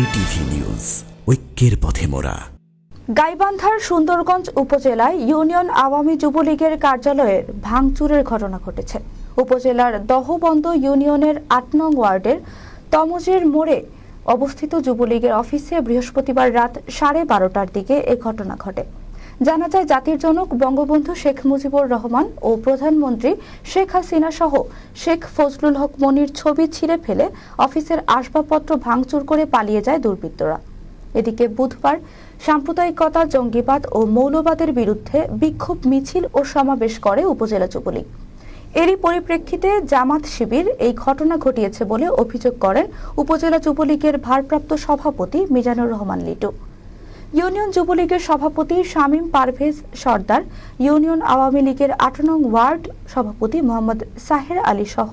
News ঐক্যের পথে মোড়া। গাইবান্ধার সুন্দরগঞ্জ উপজেলায় ইউনিয়ন আওয়ামী যুবলীগের কার্যালয়ের ভাঙচুরের ঘটনা ঘটেছে। উপজেলার দহবন্দ ইউনিয়নের আট নং ওয়ার্ডের তমজের মোড়ে অবস্থিত যুবলীগের অফিসে বৃহস্পতিবার রাত সাড়ে বারোটার দিকে এ ঘটনা ঘটে। জানা যায় জাতির জনক বঙ্গবন্ধু শেখ মুজিবুর রহমান ও প্রধানমন্ত্রী শেখ হাসিনা সহ শেখ ফজলুল হক মনির ছবি ছিঁড়ে ফেলে অফিসের আসবাবপত্র ভাঙচুর করে পালিয়ে যায় দুর্বৃত্তরা। এদিকে বুধবার সাম্প্রদায়িকতা, জঙ্গিবাদ ও মৌলবাদের বিরুদ্ধে বিক্ষোভ মিছিল ও সমাবেশ করে উপজেলা যুবলীগ। এরই পরিপ্রেক্ষিতে জামাত শিবির এই ঘটনা ঘটিয়েছে বলে অভিযোগ করেন উপজেলা যুবলীগের ভারপ্রাপ্ত সভাপতি মিজানুর রহমান লিটু। ইউনিয়ন যুবলীগের সভাপতি শামীম পারভেজ সর্দার, ইউনিয়ন আওয়ামী লীগের আট নং ওয়ার্ড সভাপতি মোহাম্মদ সাহের আলী সহ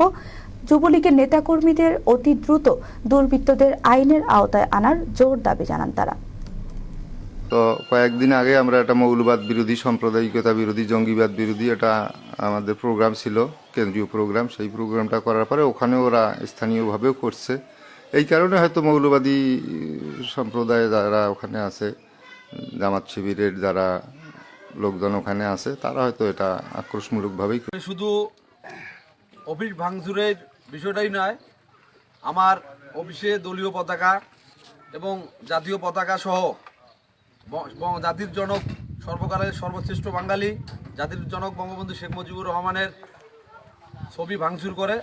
যুবলীগের নেতাকর্মীদের অতি দ্রুত দুর্বৃত্তদের আইনের আওতায় আনার জোর দাবি জানান তারা। তো কয়েকদিন আগে আমরা একটা মৌলবাদ বিরোধী, সাম্প্রদায়িকতা বিরোধী, জঙ্গিবাদ বিরোধী এটা আমাদের প্রোগ্রাম ছিল, কেন্দ্রীয় প্রোগ্রাম। সেই প্রোগ্রামটা করার পরে ওখানে ওরা স্থানীয়ভাবেও করছে। এই কারণে হয়তো মৌলবাদী সম্প্রদায় যারা ওখানে আছে, জামাত শিবিরের যারা লোকজন ওখানে আছে, তারা হয়তো এটা আক্রোশমূলকভাবেই শুধু অফিস ভাঙচুরের বিষয়টাই নয়, আমার অফিসে দলীয় পতাকা এবং জাতীয় পতাকা সহ জাতির জনক, সর্বকালের সর্বশ্রেষ্ঠ বাঙালি, জাতির জনক বঙ্গবন্ধু শেখ মুজিবুর রহমানের ছবি ভাঙচুর করে।